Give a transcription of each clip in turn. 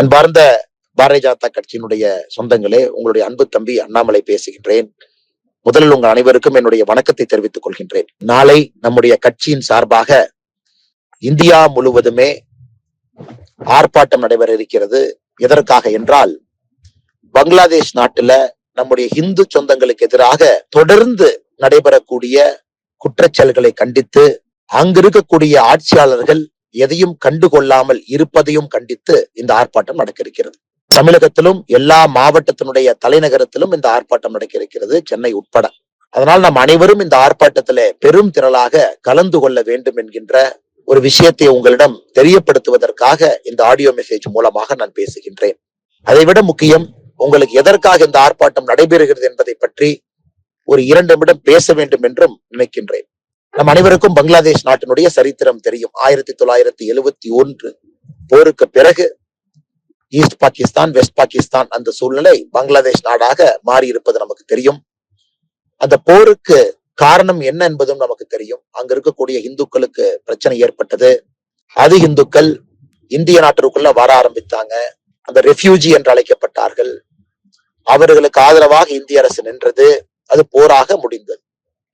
அன்பார்ந்த பாரதிய ஜனதா கட்சியினுடைய சொந்தங்களே உங்களுடைய அன்பு தம்பி அண்ணாமலை பேசுகின்றேன். முதலில் உங்கள் அனைவருக்கும் என்னுடைய வணக்கத்தை தெரிவித்துக் கொள்கின்றேன். நாளை நம்முடைய கட்சியின் சார்பாக இந்தியா முழுவதுமே ஆர்ப்பாட்டம் நடைபெற இருக்கிறது. எதற்காக என்றால் பங்களாதேஷ் நாட்டுல நம்முடைய இந்து சொந்தங்களுக்கு எதிராக தொடர்ந்து நடைபெறக்கூடிய குற்றச்செயல்களை கண்டித்து அங்கு இருக்கக்கூடிய ஆட்சியாளர்கள் எதையும் கண்டுகொள்ளாமல் இருப்பதையும் கண்டித்து இந்த ஆர்ப்பாட்டம் நடக்க இருக்கிறது தமிழகத்திலும் எல்லா மாவட்டத்தினுடைய தலைநகரத்திலும் இந்த ஆர்ப்பாட்டம் நடக்க இருக்கிறது சென்னை உட்பட. அதனால் நாம் அனைவரும் இந்த ஆர்ப்பாட்டத்திலே பெரும் திரளாக கலந்து கொள்ள வேண்டும் என்கின்ற ஒரு விஷயத்தை உங்களிடம் தெரியப்படுத்துவதற்காக இந்த ஆடியோ மெசேஜ் மூலமாக நான் பேசுகின்றேன். அதைவிட முக்கியம் உங்களுக்கு எதற்காக இந்த ஆர்ப்பாட்டம் நடைபெறுகிறது என்பதை பற்றி ஒரு இரண்டு நிமிடம் பேச வேண்டும் என்றும் நினைக்கின்றேன். நம் அனைவருக்கும் பங்களாதேஷ் நாட்டினுடைய சரித்திரம் தெரியும். ஆயிரத்தி தொள்ளாயிரத்தி எழுவத்தி ஒன்று போருக்கு பிறகு ஈஸ்ட் பாகிஸ்தான் வெஸ்ட் பாகிஸ்தான் அந்த சூழ்நிலை பங்களாதேஷ் நாடாக மாறி இருப்பது நமக்கு தெரியும். அந்த போருக்கு காரணம் என்ன என்பதும் நமக்கு தெரியும். அங்க இருக்கக்கூடிய இந்துக்களுக்கு பிரச்சனை ஏற்பட்டது. அது இந்துக்கள் இந்திய நாட்டிற்குள்ள வர ஆரம்பித்தாங்க. அந்த ரெஃப்யூஜி என்று அழைக்கப்பட்டார்கள். அவர்களுக்கு ஆதரவாக இந்திய அரசு நின்றது. அது போராக முடிந்தது.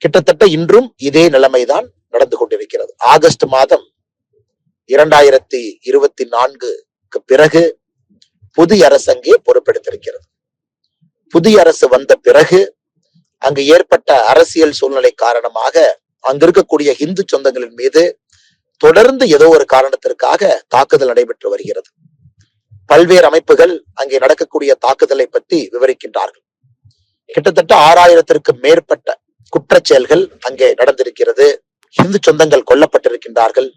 கிட்டத்தட்ட இன்றும் இதே நிலைமைதான் நடந்து கொண்டிருக்கிறது. ஆகஸ்ட் மாதம் இரண்டாயிரத்தி இருபத்தி நான்குக்கு பிறகு புதிய அரசு அங்கே பொறுப்பெடுத்திருக்கிறது. புதிய அரசு வந்த பிறகு அங்கு ஏற்பட்ட அரசியல் சூழ்நிலை காரணமாக அங்க இருக்கக்கூடிய இந்து சொந்தங்களின் மீது தொடர்ந்து ஏதோ ஒரு காரணத்திற்காக தாக்குதல் நடைபெற்று வருகிறது. பல்வேறு அமைப்புகள் அங்கே நடக்கக்கூடிய தாக்குதலை பற்றி விவரிக்கின்றார்கள். கிட்டத்தட்ட ஆறாயிரத்திற்கு மேற்பட்ட குற்ற செயல்கள் அங்கே நடந்திருக்கிறது. இந்து சொந்தங்கள் கொல்லப்பட்டிருக்கின்றார்கள்.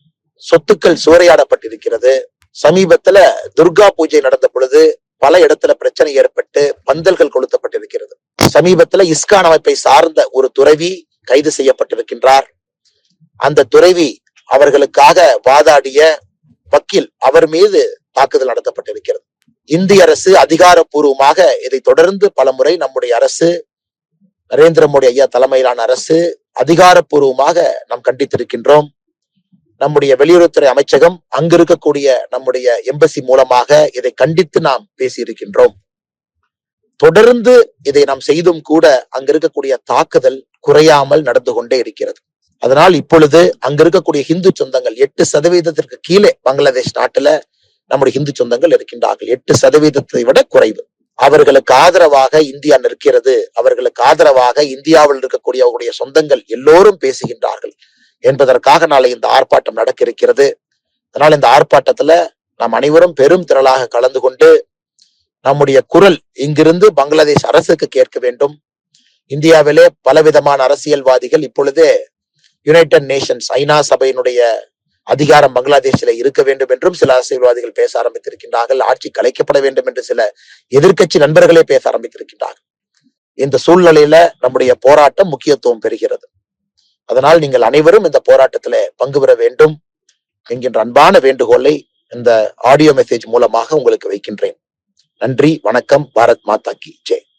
சொத்துக்கள் சூறையாடப்பட்டிருக்கிறது சமீபத்துல துர்கா பூஜை நடந்த பொழுது பல இடத்துல பிரச்சனை ஏற்பட்டு பந்தல்கள் கொளுத்தப்பட்டிருக்கிறது. சமீபத்துல இஸ்கான் அமைப்பை சார்ந்த ஒரு துறவி கைது செய்யப்பட்டிருக்கின்றார். அந்த துறவி அவர்களுக்காக வாதாடிய வக்கீல் அவர் மீது தாக்குதல் நடத்தப்பட்டிருக்கிறது. இந்திய அரசு அதிகாரப்பூர்வமாக இதை தொடர்ந்து பல முறை நம்முடைய அரசு நரேந்திர மோடி ஐயா தலைமையிலான அரசு அதிகாரப்பூர்வமாக நாம் கண்டித்திருக்கின்றோம். நம்முடைய வெளியுறவுத்துறை அமைச்சகம் அங்கு இருக்கக்கூடிய நம்முடைய எம்பசி மூலமாக இதை கண்டித்து நாம் பேசியிருக்கின்றோம். தொடர்ந்து இதை நாம் செய்தும் கூட அங்க இருக்கக்கூடிய தாக்குதல் குறையாமல் நடந்து கொண்டே இருக்கிறது. அதனால் இப்பொழுது அங்க இருக்கக்கூடிய ஹிந்து சொந்தங்கள் எட்டு சதவீதத்திற்கு கீழே பங்களாதேஷ் நாட்டுல நம்முடைய ஹிந்து சொந்தங்கள் இருக்கின்றார்கள். எட்டு சதவீதத்தை விட குறைவு. அவர்களுக்கு ஆதரவாக இந்தியா நிற்கிறது. அவர்களுக்கு ஆதரவாக இந்தியாவில் இருக்கக்கூடிய அவருடைய சொந்தங்கள் எல்லோரும் பேசுகின்றார்கள். என்பதற்காக நாளை இந்த ஆர்ப்பாட்டம் நடக்க இருக்கிறது அதனால் இந்த ஆர்ப்பாட்டத்துல நாம் அனைவரும் பெரும் திரளாக கலந்து கொண்டு நம்முடைய குரல் இங்கிருந்து பங்களாதேஷ் அரசுக்கு கேட்க வேண்டும். இந்தியாவிலே பலவிதமான அரசியல்வாதிகள் இப்பொழுதே யுனைடெட் நேஷன்ஸ் ஐநா சபையினுடைய அதிகாரம் பங்களாதேஷில் இருக்க வேண்டும் என்றும் சில அரசியல்வாதிகள் பேச ஆரம்பித்திருக்கின்றார்கள். ஆட்சி கலைக்கப்பட வேண்டும் என்று சில எதிர்கட்சி நண்பர்களே பேச ஆரம்பித்திருக்கின்றார்கள். இந்த சூழ்நிலையில நம்முடைய போராட்டம் முக்கியத்துவம் பெறுகிறது. அதனால் நீங்கள் அனைவரும் இந்த போராட்டத்தில பங்கு பெற வேண்டும் என்கின்ற அன்பான வேண்டுகோளை இந்த ஆடியோ மெசேஜ் மூலமாக உங்களுக்கு வைக்கின்றேன். நன்றி வணக்கம் பாரத் மாதா கி ஜெய்.